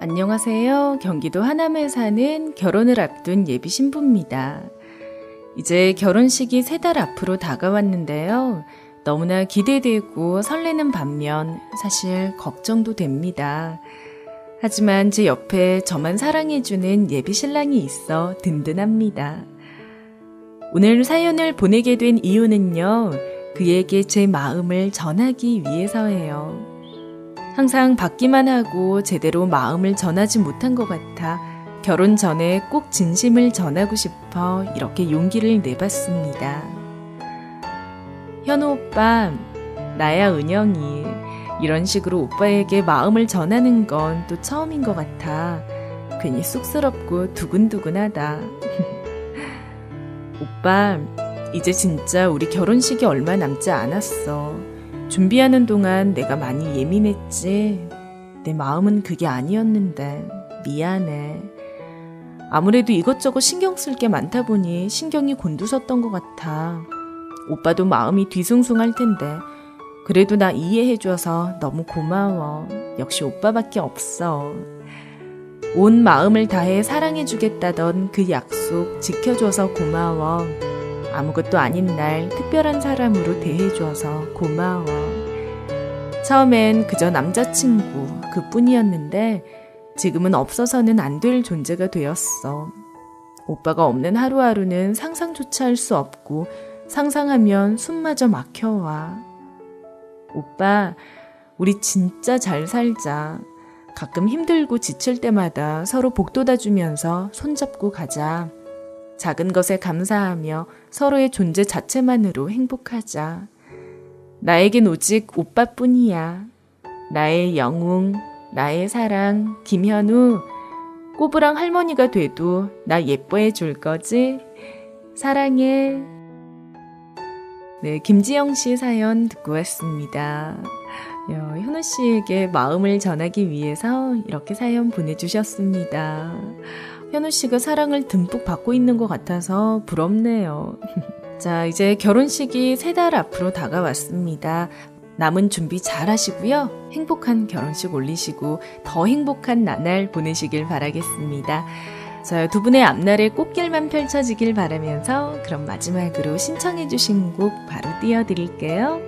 안녕하세요. 경기도 하남에 사는 결혼을 앞둔 예비 신부입니다. 이제 결혼식이 세 달 앞으로 다가왔는데요. 너무나 기대되고 설레는 반면 사실 걱정도 됩니다. 하지만 제 옆에 저만 사랑해주는 예비 신랑이 있어 든든합니다. 오늘 사연을 보내게 된 이유는요, 그에게 제 마음을 전하기 위해서예요. 항상 받기만 하고 제대로 마음을 전하지 못한 것 같아 결혼 전에 꼭 진심을 전하고 싶어 이렇게 용기를 내봤습니다. 현우 오빠, 나야 은영이. 이런 식으로 오빠에게 마음을 전하는 건 또 처음인 것 같아. 괜히 쑥스럽고 두근두근하다. 오빠, 이제 진짜 우리 결혼식이 얼마 남지 않았어. 준비하는 동안 내가 많이 예민했지. 내 마음은 그게 아니었는데. 미안해. 아무래도 이것저것 신경 쓸 게 많다 보니 신경이 곤두섰던 것 같아. 오빠도 마음이 뒤숭숭할 텐데. 그래도 나 이해해줘서 너무 고마워. 역시 오빠밖에 없어. 온 마음을 다해 사랑해주겠다던 그 약속 지켜줘서 고마워. 아무것도 아닌 날 특별한 사람으로 대해줘서 고마워. 처음엔 그저 남자친구 그 뿐이었는데 지금은 없어서는 안 될 존재가 되었어. 오빠가 없는 하루하루는 상상조차 할 수 없고 상상하면 숨마저 막혀와. 오빠, 우리 진짜 잘 살자. 가끔 힘들고 지칠 때마다 서로 복돋아 주면서 손잡고 가자. 작은 것에 감사하며 서로의 존재 자체만으로 행복하자. 나에겐 오직 오빠뿐이야. 나의 영웅, 나의 사랑, 김현우. 꼬부랑 할머니가 돼도 나 예뻐해 줄 거지? 사랑해. 네, 김지영 씨 사연 듣고 왔습니다. 야, 현우 씨에게 마음을 전하기 위해서 이렇게 사연 보내주셨습니다. 현우 씨가 사랑을 듬뿍 받고 있는 것 같아서 부럽네요. 자, 이제 결혼식이 세 달 앞으로 다가왔습니다. 남은 준비 잘 하시고요. 행복한 결혼식 올리시고 더 행복한 나날 보내시길 바라겠습니다. 자, 두 분의 앞날에 꽃길만 펼쳐지길 바라면서 그럼 마지막으로 신청해주신 곡 바로 띄워드릴게요.